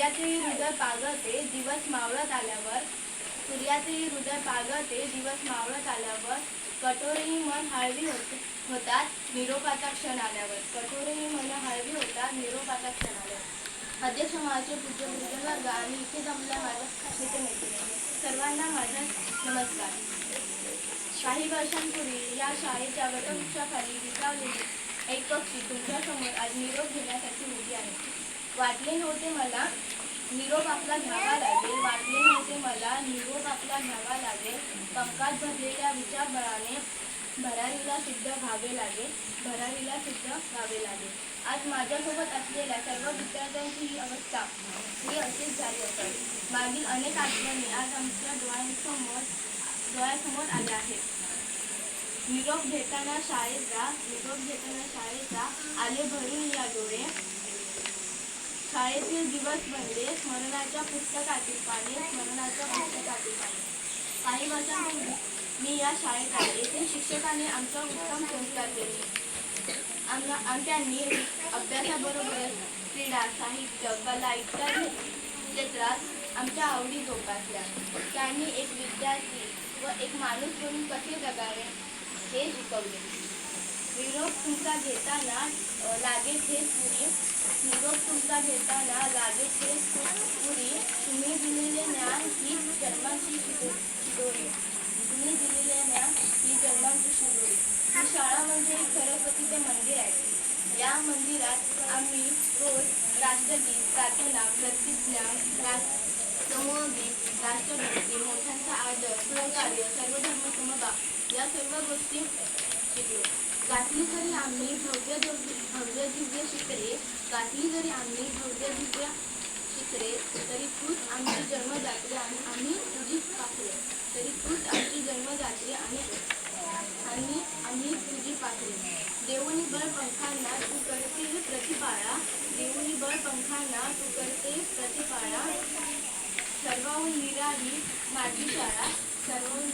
सूर्याचे हृदय पागळते दिवस मावळत आल्यावर सूर्याचे हृदय पागळते दिवस मावळत आल्यावर कठोरही मन हळवी होते होतात निरोपाचा क्षण आल्यावर. कठोरही मन हळवी होतात निरोपाचा क्षण आल्यावर. अध्यक्ष महाराष्ट्र पूज्य वर्ग आणि इथे जमल्या माझ्या मित्रमैत्रिणी सर्वांना माझा नमस्कार. काही वर्षांपूर्वी या शाळेच्या वटवृक्षाखाली विचारलेली एक पक्षी तुमच्यासमोर आज निरोप घेण्यासाठी उभी आहे. वाटले नव्हते मला. निरोप आपला घ्यावा लागेल. वाटले नव्हते मला. निरोप आपला घ्यावा लागेल. पंकात भरलेल्या विचारबळाने भरारीला सिद्ध व्हावे लागेल. भरारीला सिद्ध व्हावे लागेल. आज माझ्यासोबत असलेल्या सर्व विद्यार्थ्यांची ही अवस्था ही अशीच झाली असेल. मागील अनेक आठवणी आज आमच्या डोळ्यांसमोर डोळ्यासमोर आल्या आहेत. निरोप घेताना शाळेत जा निरोप घेताना शाळेत जा. आले भरून या डोळे. शाळेतील दिवस बनले स्मरणाच्या पुस्तकातील पाणी स्मरणाच्या पुस्तकातील पाणी. काही वर्षांपूर्वी मी या शाळेत आले येथील शिक्षकाने आमचा उत्तम संस्कार केले. आम्हा त्यांनी अभ्यासाबरोबरच क्रीडा साहित्य कला इत्यादी क्षेत्रात आमच्या आवडी जोपासल्या. त्यांनी एक विद्यार्थी व एक माणूस म्हणून कसे जगावे हे शिकवले. विरोध तुमचा घेताना लागेल हे पुणे निरोप घेताना लागे ते पुरी तुम्ही दिलेले ज्ञान ही जन्मांची शिदो- शिदोरी. तुम्ही दिलेले ज्ञान ही जन्मांची शिदोरी. ही शाळा म्हणजे एक सरस्वतीचे मंदिर आहे. या मंदिरात आम्ही रोज राष्ट्रगीत प्रार्थना प्रतिज्ञा राष्ट्र समूहगीत राष्ट्रभक्ती मोठ्यांचा आदर सहकार्य सर्वधर्म समभाव या सर्व गोष्टी शिकलो गाठली जरी आम्ही भव्य भव्य दिव्य शिखरे गाठली जरी आम्ही भव्य दिव्य शिखरे तरी तूच आमची जन्मदात्री आणि आम्ही तुझी पाखरे. तरी तूच आमची जन्मदात्री आणि आणि आम्ही तुझी पाखरे. देऊनी बळ पंखांना तू करते प्रतिपाळा. देऊनी बळ पंखांना तू करते प्रतिपाळा. सर्वाहून निराली माझी शाळा. सर्वाहून